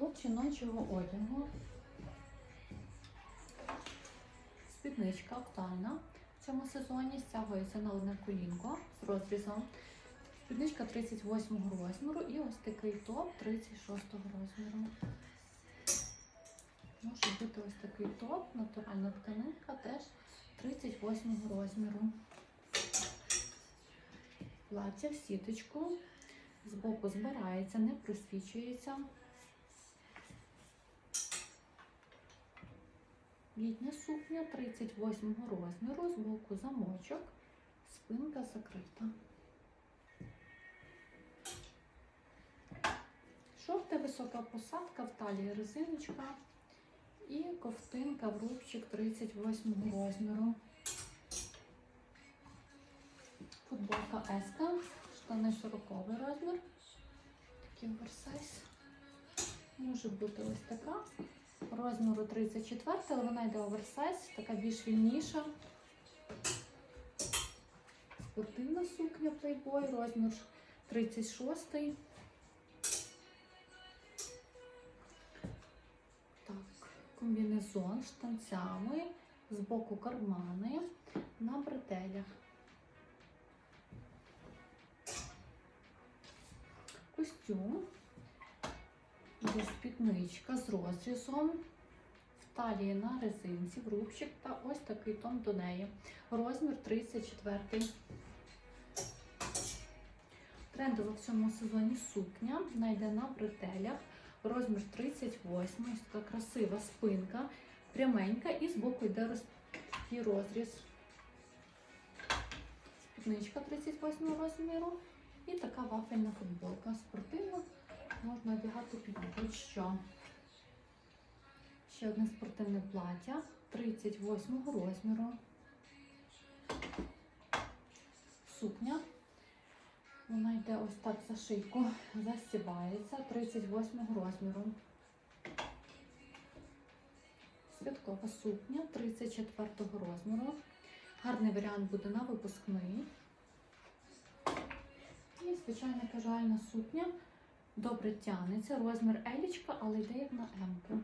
Лук жіночого одягу. Спідничка оптальна. В цьому сезоні стягується на одне колінко з розрізом. Спідничка 38 розміру і ось такий топ 36 розміру. Може бути ось такий топ, натуральна тканинка теж 38 розміру. Плаття в сіточку. Збоку збирається, не присвічується. Літня сукня 38 розміру, збоку замочок, спинка закрита. Шорти висока посадка, в талії резиночка і ковтинка в рубчик 38 розміру. Футболка Еска, штани 40 розмір, такий оверсайз. Може бути ось така. Розміру 34, але вона йде оверсайз, така більш вільніша. Спортивна сукня Playboy, розмір 36. Так, комбінезон з штанцями, збоку кармани на бретелях. Костюм, є спідничка з розрізом, в талії на резинці, в рубчик та ось такий тон до неї. Розмір 34. Трендова в цьому сезоні сукня, вона йде на бретелях, розмір 38, ось така красива спинка, пряменька і збоку йде розріз. Спідничка 38 розміру і така вафельна футболка спортивна. Можна одягати під будь-що. Ще одне спортивне плаття 38 розміру. Сукня. Вона йде ось так за шийку, застібається 38 розміру. Святкова сукня 34 розміру. Гарний варіант буде на випускний. І звичайна кажуальна сукня. Добре тягнеться. Розмір елічка, але йде як на М-ку.